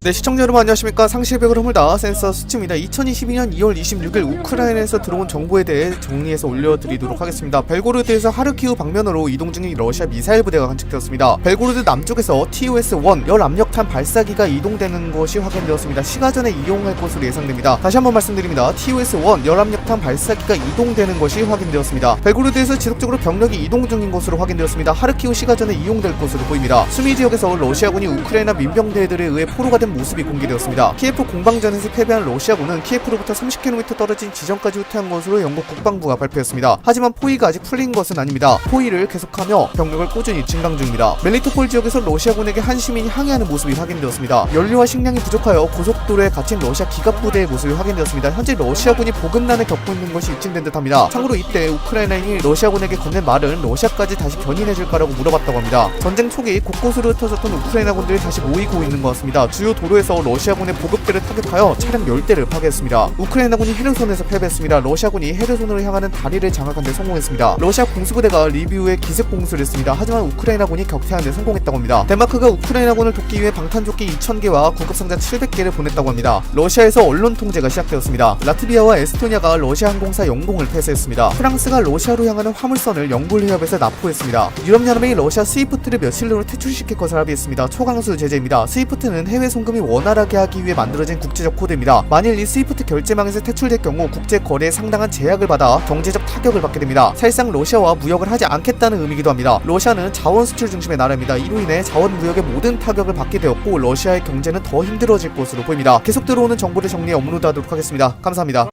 네 시청자 여러분 안녕하십니까? 상실백을 허물다 센서 수치입니다. 2022년 2월 26일 우크라이나에서 들어온 정보에 대해 정리해서 올려드리도록 하겠습니다. 벨고르드에서 하르키우 방면으로 이동 중인 러시아 미사일 부대가 관측되었습니다. 벨고르드 남쪽에서 TOS-1 열 압력탄 발사기가 이동되는 것이 확인되었습니다. 시가 전에 이용할 것으로 예상됩니다. 다시 한번 말씀드립니다. TOS-1 열 압력탄 발사기가 이동되는 것이 확인되었습니다. 벨고르드에서 지속적으로 병력이 이동 중인 것으로 확인되었습니다. 하르키우 시가 전에 이용될 것으로 보입니다. 수미 지역에서 러시아군이 우크라이나 민병대들에 의해 포로가 된 모습이 공개되었습니다. 키예프 공방전에서 패배한 러시아군은 키예프로부터 30km 떨어진 지점까지 후퇴한 것으로 영국 국방부가 발표했습니다. 하지만 포위가 아직 풀린 것은 아닙니다. 포위를 계속하며 병력을 꾸준히 증강 중입니다. 멜리토폴 지역에서 러시아군에게 한 시민이 항해하는 모습이 확인되었습니다. 연료와 식량이 부족하여 고속도로에 갇힌 러시아 기갑부대의 모습이 확인되었습니다. 현재 러시아군이 보급난을 겪고 있는 것이 입증된 듯합니다. 참고로 이때 우크라이나인이 러시아군에게 건넨 말은 러시아까지 다시 견인해줄까라고 물어봤다고 합니다. 전쟁 초기 곳곳으로 흩어졌던 우크라이나군들이 다시 모이고 있는 것 같습니다. 주요 도로에서 러시아군의 보급대를 타격하여 차량 10대를 파괴했습니다. 우크라이나군이 헤르손에서 패배했습니다. 러시아군이 헤르손으로 향하는 다리를 장악한 데 성공했습니다. 러시아 공수부대가 리비우에 기습 공수를 했습니다. 하지만 우크라이나군이 격퇴하는 데 성공했다고 합니다. 덴마크가 우크라이나군을 돕기 위해 방탄조끼 2,000개와 구급상자 700개를 보냈다고 합니다. 러시아에서 언론 통제가 시작되었습니다. 라트비아와 에스토니아가 러시아 항공사 영공을 폐쇄했습니다. 프랑스가 러시아로 향하는 화물선을 영불해협에서 납포했습니다. 유럽연합이 러시아 스위프트를 며칠 내로 퇴출시킬 것을 합의했습니다. 초강수 제재입니다. 스위프트는 해외 송 금이 원활하게 하기 위해 만들어진 국제적 코드입니다. 만일 이 스위프트 결제망에서 퇴출될 경우 국제 거래에 상당한 제약을 받아 경제적 타격을 받게 됩니다. 사실상 러시아와 무역을 하지 않겠다는 의미기도 합니다. 러시아는 자원 수출 중심의 나라입니다. 이로 인해 자원 무역의 모든 타격을 받게 되었고 러시아의 경제는 더 힘들어질 것으로 보입니다. 계속 들어오는 정보를 정리해 업로드하도록 하겠습니다. 감사합니다.